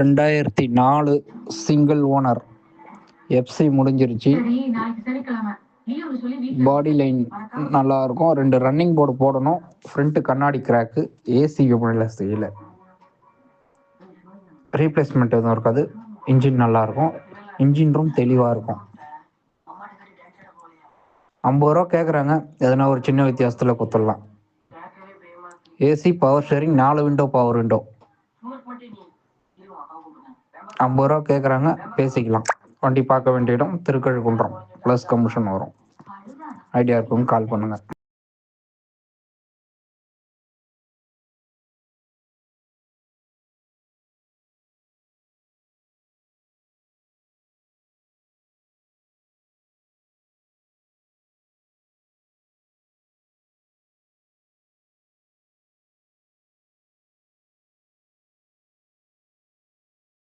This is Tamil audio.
ரெண்டாயிரத்தி நாலு சிங்கிள் ஓனர் எஃப்சி முடிஞ்சிருச்சு. பாடி லைன் நல்லா இருக்கும் ரெண்டு ரன்னிங் போர்டு போடணும். ஃப்ரண்ட் கண்ணாடி கிராக்கு ஏசி விபணியில் செய்யல ரீப்ளேஸ்மெண்ட் எதுவும் இருக்காது. இன்ஜின் நல்லா இருக்கும் இன்ஜின் ரூம் தெளிவாக இருக்கும். ஐம்பது ரூபா கேட்குறாங்க எதனா ஒரு சின்ன வித்தியாசத்தில் கொடுத்துடலாம் ஏசி பவர் ஷேரிங் நாலு விண்டோ பவர் விண்டோ ஐம்பது ரூபா கேட்குறாங்க பேசிக்கலாம். வண்டி பார்க்க வேண்டிய இடம் திருக்கழுக்குன்றம் ப்ளஸ் கமிஷன் வரும். ஐடியா இருக்கும் கால் பண்ணுங்கள்